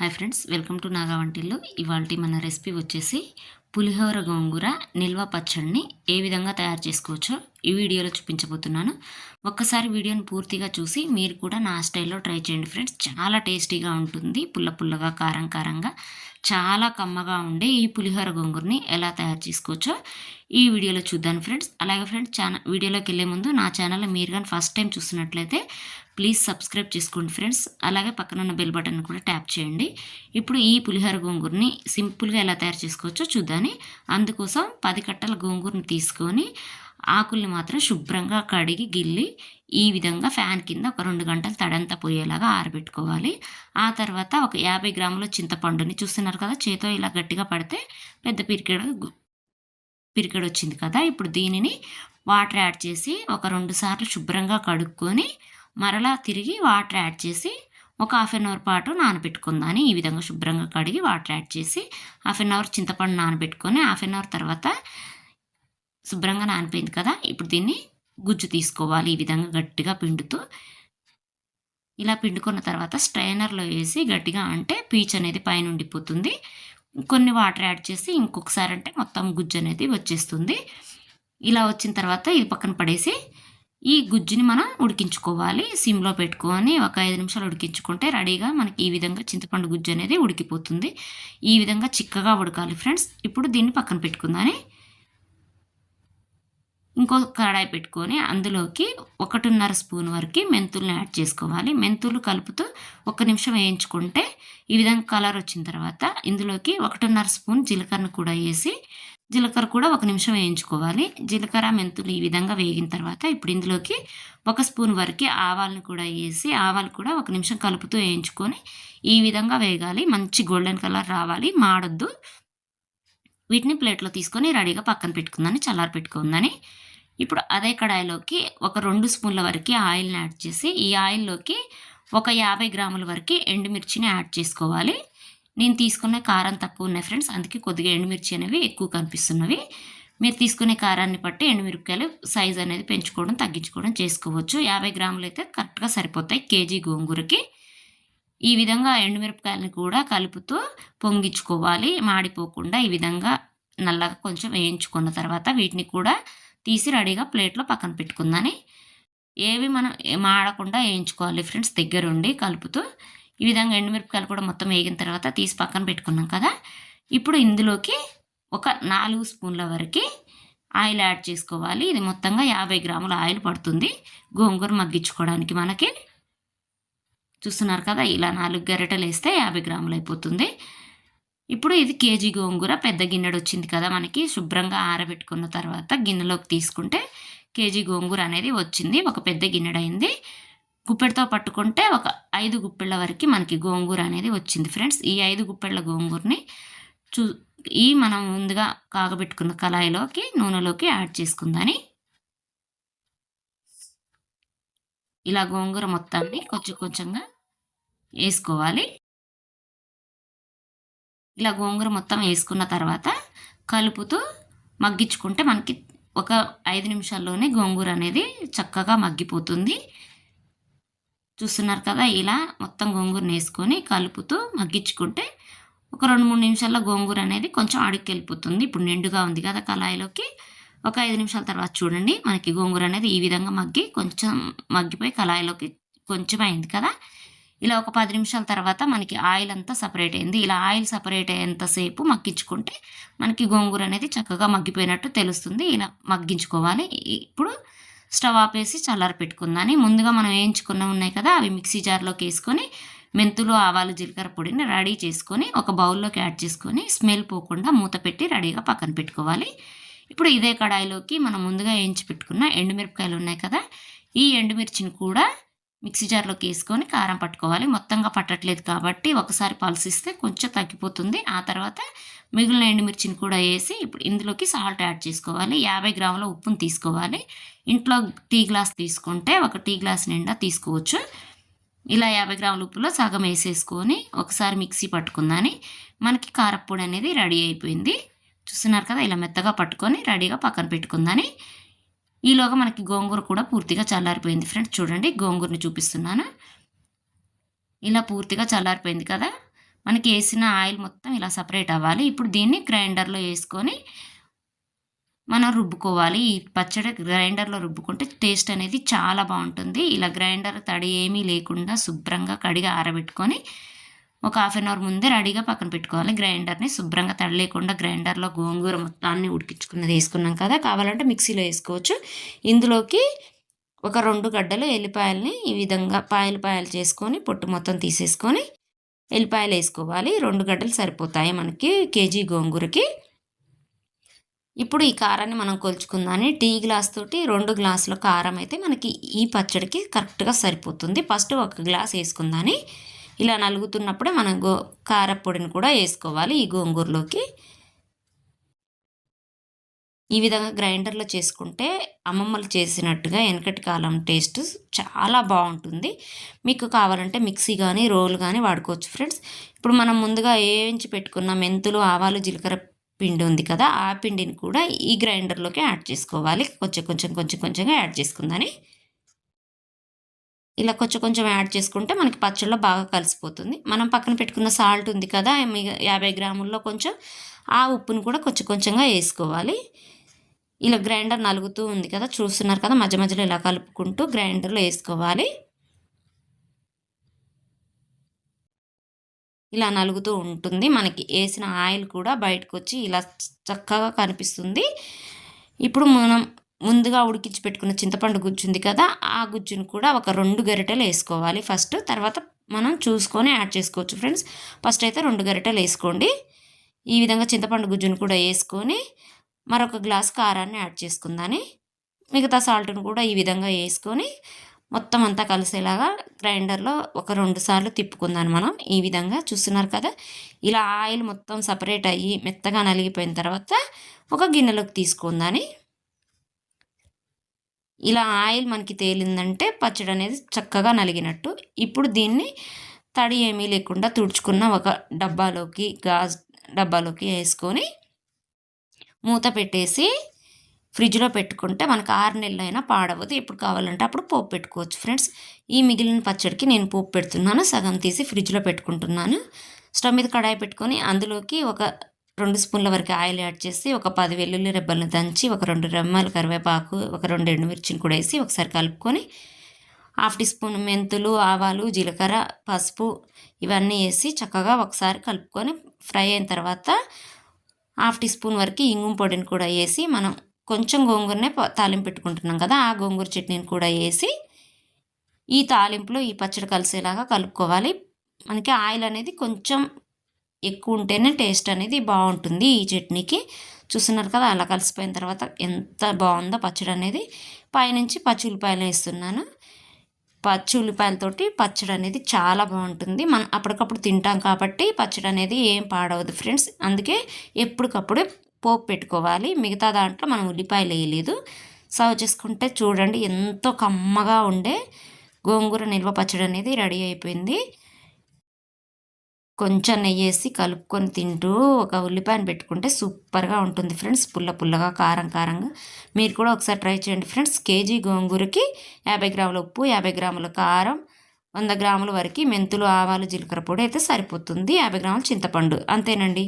Hi friends welcome to Naga వంటిల్లు ఇవాళ మన రెసిపీ వచ్చేసి పులిహోర గోంగూర నిల్వ పచ్చడిని ఏ విధంగా తయారు చేసుకోవచ్చో ఈ వీడియోలో చూపించబోతున్నాను. ఒక్కసారి వీడియోని పూర్తిగా చూసి మీరు కూడా నా స్టైల్లో ట్రై చేయండి ఫ్రెండ్స్ చాలా టేస్టీగా ఉంటుంది పుల్ల పుల్లగా కారం కారంగా. చాలా కమ్మగా ఉండే ఈ పులిహోర గోంగూరని ఎలా తయారు చేసుకోవచ్చో ఈ వీడియోలో చూద్దాం ఫ్రెండ్స్ అలాగే ఫ్రెండ్స్ ఛానల్ వీడియోలోకి వెళ్ళే ముందు నా ఛానల్ మీరు కానీ ఫస్ట్ టైం చూసినట్లయితే ప్లీజ్ సబ్స్క్రైబ్ చేసుకోండి ఫ్రెండ్స్. అలాగే పక్కన ఉన్న బెల్ బటన్ కూడా ట్యాప్ చేయండి. ఇప్పుడు ఈ పులిహోర గోంగూరని సింపుల్గా ఎలా తయారు చేసుకోవచ్చో చూద్దాని. అందుకోసం పది కట్టల గోంగూరని తీసుకొని ఆకుల్ని మాత్రం శుభ్రంగా కడిగి గిల్లి ఈ విధంగా ఫ్యాన్ కింద ఒక రెండు గంటలు తడంతా పోయేలాగా ఆరబెట్టుకోవాలి. ఆ తర్వాత ఒక యాభై గ్రాముల చింతపండుని చూస్తున్నారు కదా చేతో ఇలా గట్టిగా పడితే పెద్ద పిరికెడ పిరికెడు వచ్చింది కదా. ఇప్పుడు దీనిని వాటర్ యాడ్ చేసి ఒక రెండు సార్లు శుభ్రంగా కడుక్కొని మరలా తిరిగి వాటర్ యాడ్ చేసి ఒక హాఫ్ అన్ అవర్ పాటు నానబెట్టుకుందాని. ఈ విధంగా శుభ్రంగా కడిగి వాటర్ యాడ్ చేసి హాఫ్ అన్ అవర్ చింతపండు నానబెట్టుకొని హాఫ్ అన్ అవర్ తర్వాత శుభ్రంగా నానిపోయింది కదా ఇప్పుడు దీన్ని గుజ్జు తీసుకోవాలి. ఈ విధంగా గట్టిగా పిండుతూ ఇలా పిండుకున్న తర్వాత స్ట్రైనర్లో వేసి గట్టిగా అంటే పీచ్ అనేది పైన ఉండిపోతుంది. కొన్ని వాటర్ యాడ్ చేసి ఇంకొకసారి అంటే మొత్తం గుజ్జు అనేది వచ్చేస్తుంది. ఇలా వచ్చిన తర్వాత ఇది పక్కన పడేసి ఈ గుజ్జుని మనం ఉడికించుకోవాలి. సిమ్లో పెట్టుకొని ఒక ఐదు నిమిషాలు ఉడికించుకుంటే రెడీగా మనకి ఈ విధంగా చింతపండు గుజ్జు అనేది ఉడికిపోతుంది. ఈ విధంగా చిక్కగా ఉడకాలి ఫ్రెండ్స్. ఇప్పుడు దీన్ని పక్కన పెట్టుకుందాని. ఇంకో కడాయి పెట్టుకొని అందులోకి ఒకటిన్నర స్పూన్ వరకు మెంతుల్ని యాడ్ చేసుకోవాలి. మెంతులు కలుపుతూ ఒక నిమిషం వేయించుకుంటే ఈ విధంగా కలర్ వచ్చిన తర్వాత ఇందులోకి ఒకటిన్నర స్పూన్ జీలకర్ర కూడా వేసి జీలకర్ర కూడా ఒక నిమిషం వేయించుకోవాలి. జీలకర్ర మెంతులు ఈ విధంగా వేగిన తర్వాత ఇప్పుడు ఇందులోకి ఒక స్పూన్ వరకు ఆవాలను కూడా వేసి ఆవాలు కూడా ఒక నిమిషం కలుపుతూ వేయించుకొని ఈ విధంగా వేగాలి. మంచి గోల్డెన్ కలర్ రావాలి. మాడొద్దు. వీటిని ప్లేట్లో తీసుకొని రెడీగా పక్కన పెట్టుకుందని చల్లారి పెట్టుకుందని ఇప్పుడు అదే కడాయిలోకి ఒక రెండు స్పూన్ల వరకు ఆయిల్ని యాడ్ చేసి ఈ ఆయిల్లోకి ఒక యాభై గ్రాముల వరకు ఎండుమిర్చిని యాడ్ చేసుకోవాలి. నేను తీసుకునే కారం తక్కువ ఉన్నాయి ఫ్రెండ్స్ అందుకే కొద్దిగా ఎండుమిర్చి అనేవి ఎక్కువ కనిపిస్తున్నవి. మీరు తీసుకునే కారాన్ని బట్టి ఎండుమిరపకాయలు సైజ్ అనేది పెంచుకోవడం తగ్గించుకోవడం చేసుకోవచ్చు. యాభై గ్రాములు అయితే కరెక్ట్గా సరిపోతాయి కేజీ గోంగూరకి. ఈ విధంగా ఎండుమిరపకాయలని కూడా కలుపుతూ పొంగించుకోవాలి. మాడిపోకుండా ఈ విధంగా నల్లగా కొంచెం వేయించుకున్న తర్వాత వీటిని కూడా తీసి రెడీగా ప్లేట్లో పక్కన పెట్టుకుందని. ఏవి మనం మాడకుండా వేయించుకోవాలి ఫ్రెండ్స్ దగ్గరుండి కలుపుతూ. ఈ విధంగా ఎండుమిరపకాయలు కూడా మొత్తం వేగిన తర్వాత తీసి పక్కన పెట్టుకున్నాం కదా. ఇప్పుడు ఇందులోకి ఒక నాలుగు స్పూన్ల వరకు ఆయిల్ యాడ్ చేసుకోవాలి. ఇది మొత్తంగా యాభై గ్రాముల ఆయిల్ పడుతుంది. గోంగూర మగ్గించుకోవడానికి మనకి చూస్తున్నారు కదా ఇలా నాలుగు గరిటెలు వేస్తే యాభై గ్రాములు అయిపోతుంది. ఇప్పుడు ఇది కేజీ గోంగూర పెద్ద గిన్నెడు వచ్చింది కదా మనకి శుభ్రంగా ఆరబెట్టుకున్న తర్వాత గిన్నెలోకి తీసుకుంటే కేజీ గోంగూర అనేది వచ్చింది. ఒక పెద్ద గిన్నెడైంది. గుప్పెడితో పట్టుకుంటే ఒక ఐదు గుప్పెళ్ళ వరకు మనకి గోంగూర అనేది వచ్చింది ఫ్రెండ్స్. ఈ ఐదు గుప్పెళ్ళ గోంగూరని చూ ఈ మనం ముందుగా కాగబెట్టుకున్న కళాయిలోకి నూనెలోకి యాడ్ చేసుకుందని. ఇలా గోంగూర మొత్తాన్ని కొంచెం కొంచెంగా వేసుకోవాలి. ఇలా గోంగూర మొత్తం వేసుకున్న తర్వాత కలుపుతూ మగ్గించుకుంటే మనకి ఒక ఐదు నిమిషాల్లోనే గోంగూర అనేది చక్కగా మగ్గిపోతుంది. చూస్తున్నారు కదా ఇలా మొత్తం గోంగూరని వేసుకొని కలుపుతూ మగ్గించుకుంటే ఒక రెండు మూడు నిమిషాల్లో గోంగూర అనేది కొంచెం అడుగుకి వెళ్ళిపోతుంది ఇప్పుడు నిండుగా ఉంది కదా కళాయిలోకి. ఒక ఐదు నిమిషాల తర్వాత చూడండి మనకి గోంగూర అనేది ఈ విధంగా మగ్గి కొంచెం మగ్గిపోయి కళాయిలోకి కొంచెం అయింది కదా. ఇలా ఒక పది నిమిషాల తర్వాత మనకి ఆయిల్ అంతా సపరేట్ అయింది. ఇలా ఆయిల్ సపరేట్ అయ్యేంతసేపు మగ్గించుకుంటే మనకి గోంగూర అనేది చక్కగా మగ్గిపోయినట్టు తెలుస్తుంది. ఇలా మగ్గించుకోవాలి. ఇప్పుడు స్టవ్ ఆపేసి చల్లార పెట్టుకుందాని ముందుగా మనం వేయించుకున్న ఉన్నాయి కదా అవి మిక్సీ జార్లోకి వేసుకొని మెంతులు ఆవాలు జీలకర్ర పొడిని రెడీ చేసుకొని ఒక బౌల్లోకి యాడ్ చేసుకొని స్మెల్ పోకుండా మూత పెట్టి రెడీగా పక్కన పెట్టుకోవాలి. ఇప్పుడు ఇదే కడాయిలోకి మనం ముందుగా వేయించి పెట్టుకున్న ఎండుమిరపకాయలు ఉన్నాయి కదా ఈ ఎండుమిర్చిని కూడా మిక్సీ జార్లోకి వేసుకొని కారం పట్టుకోవాలి. మొత్తంగా పట్టట్లేదు కాబట్టి ఒకసారి పల్సిస్తే కొంచెం తగ్గిపోతుంది. ఆ తర్వాత మిగిలిన ఎండుమిర్చిని కూడా వేసి ఇప్పుడు ఇందులోకి సాల్ట్ యాడ్ చేసుకోవాలి. యాభై గ్రాముల ఉప్పును తీసుకోవాలి. ఇంట్లో టీ గ్లాస్ తీసుకుంటే ఒక టీ గ్లాస్ నిండా తీసుకోవచ్చు. ఇలా యాభై గ్రాముల ఉప్పులో సగం వేసేసుకొని ఒకసారి మిక్సీ పట్టుకుందని. మనకి కారప్పొడి అనేది రెడీ అయిపోయింది. చూస్తున్నారు కదా ఇలా మెత్తగా పట్టుకొని రెడీగా పక్కన పెట్టుకుందని. ఈలోగా మనకి గోంగూర కూడా పూర్తిగా చల్లారిపోయింది ఫ్రెండ్స్. చూడండి గోంగూరని చూపిస్తున్నాను. ఇలా పూర్తిగా చల్లారిపోయింది కదా. మనకి వేసిన ఆయిల్ మొత్తం ఇలా సపరేట్ అవ్వాలి. ఇప్పుడు దీన్ని గ్రైండర్లో వేసుకొని మనం రుబ్బుకోవాలి. ఈ పచ్చడి గ్రైండర్లో రుబ్బుకుంటే టేస్ట్ అనేది చాలా బాగుంటుంది. ఇలా గ్రైండర్ తడి ఏమీ లేకుండా శుభ్రంగా కడిగి ఆరబెట్టుకొని ఒక హాఫ్ అన్ అవర్ ముందే రెడీగా పక్కన పెట్టుకోవాలి. గ్రైండర్ని శుభ్రంగా తడలేకుండా గ్రైండర్లో గోంగూర మొత్తాన్ని ఉడికించుకున్నది వేసుకున్నాం కదా. కావాలంటే మిక్సీలో వేసుకోవచ్చు. ఇందులోకి ఒక రెండు గడ్డలు ఎల్లిపాయలని ఈ విధంగా పాయలు పాయలు చేసుకొని పొట్టు మొత్తం తీసేసుకొని ఎల్లిపాయలు వేసుకోవాలి. రెండు గడ్డలు సరిపోతాయి మనకి కేజీ గోంగూరకి. ఇప్పుడు ఈ కారాన్ని మనం కొలుచుకుందాని టీ గ్లాస్ తోటి రెండు గ్లాసుల కారం అయితే మనకి ఈ పచ్చడికి కరెక్ట్గా సరిపోతుంది. ఫస్ట్ ఒక గ్లాస్ వేసుకుందాని ఇలా నలుగుతున్నప్పుడే మనం గో కారపొడిని కూడా వేసుకోవాలి ఈ గోంగూరలోకి. ఈ విధంగా గ్రైండర్లో చేసుకుంటే అమ్మమ్మలు చేసినట్టుగా వెనకటి కాలం టేస్ట్ చాలా బాగుంటుంది. మీకు కావాలంటే మిక్సీ కానీ రోల్ కానీ వాడుకోవచ్చు ఫ్రెండ్స్. ఇప్పుడు మనం ముందుగా వేయించి పెట్టుకున్న మెంతులు ఆవాలు జీలకర్ర పిండి ఉంది కదా ఆ పిండిని కూడా ఈ గ్రైండర్లోకి యాడ్ చేసుకోవాలి. కొంచెం కొంచెం కొంచెం కొంచెంగా యాడ్ చేసుకుందని. ఇలా కొంచెం కొంచెం యాడ్ చేసుకుంటే మనకి పచ్చళ్ళలో బాగా కలిసిపోతుంది. మనం పక్కన పెట్టుకున్న సాల్ట్ ఉంది కదా యాభై గ్రాముల్లో కొంచెం ఆ ఉప్పును కూడా కొంచెం కొంచెంగా వేసుకోవాలి. ఇలా గ్రైండర్ నలుగుతూ ఉంది కదా చూస్తున్నారు కదా మధ్య మధ్యలో ఇలా కలుపుకుంటూ గ్రైండర్లో వేసుకోవాలి. ఇలా నలుగుతూ ఉంటుంది. మనకి వేసిన ఆయిల్ కూడా బయటకు వచ్చి ఇలా చక్కగా కనిపిస్తుంది. ఇప్పుడు మనం ముందుగా ఉడికించి పెట్టుకున్న చింతపండు గుజ్జు ఉంది కదా ఆ గుజ్జును కూడా ఒక రెండు గరిటెలు వేసుకోవాలి ఫస్ట్. తర్వాత మనం చూసుకొని యాడ్ చేసుకోవచ్చు ఫ్రెండ్స్. ఫస్ట్ అయితే రెండు గరిటెలు వేసుకోండి. ఈ విధంగా చింతపండు గుజ్జును కూడా వేసుకొని మరొక గ్లాస్ కారాన్ని యాడ్ చేసుకుందాని. మిగతా సాల్ట్ను కూడా ఈ విధంగా వేసుకొని మొత్తం అంతా కలిసేలాగా గ్రైండర్లో ఒక రెండు సార్లు తిప్పుకుందాను మనం. ఈ విధంగా చూస్తున్నారు కదా ఇలా ఆయిల్ మొత్తం సపరేట్ అయ్యి మెత్తగా నలిగిపోయిన తర్వాత ఒక గిన్నెలోకి తీసుకుందాని. ఇలా ఆయిల్ మనకి తేలిందంటే పచ్చడి అనేది చక్కగా నలిగినట్టు. ఇప్పుడు దీన్ని తడి ఏమీ లేకుండా తుడుచుకున్న ఒక డబ్బాలోకి గాజ్ డబ్బాలోకి వేసుకొని మూత పెట్టేసి ఫ్రిడ్జ్లో పెట్టుకుంటే మనకు ఆరు నెలలు అయినా పాడవద్దు ఎప్పుడు కావాలంటే అప్పుడు పోపు పెట్టుకోవచ్చు. ఫ్రెండ్స్ ఈ మిగిలిన పచ్చడికి నేను పోపు పెడుతున్నాను. సగం తీసి ఫ్రిడ్జ్లో పెట్టుకుంటున్నాను. స్టవ్ మీద కడాయి పెట్టుకొని అందులోకి ఒక రెండు స్పూన్ల వరకు ఆయిల్ యాడ్ చేసి ఒక పది వెల్లుల్లి రెబ్బలను దంచి ఒక రెండు రెమ్మలు కరివేపాకు ఒక రెండు ఎండుమిర్చిని కూడా వేసి ఒకసారి కలుపుకొని హాఫ్ టీ స్పూన్ మెంతులు ఆవాలు జీలకర్ర పసుపు ఇవన్నీ వేసి చక్కగా ఒకసారి కలుపుకొని ఫ్రై అయిన తర్వాత హాఫ్ టీ స్పూన్ వరకు ఇంగుం పొడిని కూడా వేసి మనం కొంచెం గోంగూరనే తాలింపు పెట్టుకుంటున్నాం కదా ఆ గోంగూర చట్నీని కూడా వేసి ఈ తాలింపులో ఈ పచ్చడి కలిసేలాగా కలుపుకోవాలి. మనకి ఆయిల్ అనేది కొంచెం ఎక్కువ ఉంటేనే టేస్ట్ అనేది బాగుంటుంది ఈ చట్నీకి. చూస్తున్నారు కదా అలా కలిసిపోయిన తర్వాత ఎంత బాగుందో పచ్చడి అనేది. పైనుంచి పచ్చి ఉల్లిపాయలు వేస్తున్నాను. పచ్చి ఉల్లిపాయలతోటి పచ్చడి అనేది చాలా బాగుంటుంది. మనం అప్పటికప్పుడు తింటాం కాబట్టి పచ్చడి అనేది ఏం పాడవదు ఫ్రెండ్స్. అందుకే ఎప్పటికప్పుడు పోపు పెట్టుకోవాలి. మిగతా దాంట్లో మనం ఉల్లిపాయలు వేయలేదు. సర్వ్ చేసుకుంటే చూడండి ఎంతో కమ్మగా ఉండే గోంగూర నిల్వ పచ్చడి అనేది రెడీ అయిపోయింది. కొంచెం నెయ్యి వేసి కలుపుకొని తింటూ ఒక ఉల్లిపాయను పెట్టుకుంటే సూపర్గా ఉంటుంది ఫ్రెండ్స్. పుల్ల పుల్లగా కారం కారంగా. మీరు కూడా ఒకసారి ట్రై చేయండి ఫ్రెండ్స్. కేజీ గోంగూరకి యాభై గ్రాముల ఉప్పు యాభై గ్రాముల కారం వంద గ్రాముల వరకు మెంతులు ఆవాలు జీలకర్ర పొడి అయితే సరిపోతుంది. యాభై గ్రాముల చింతపండు. అంతేనండి.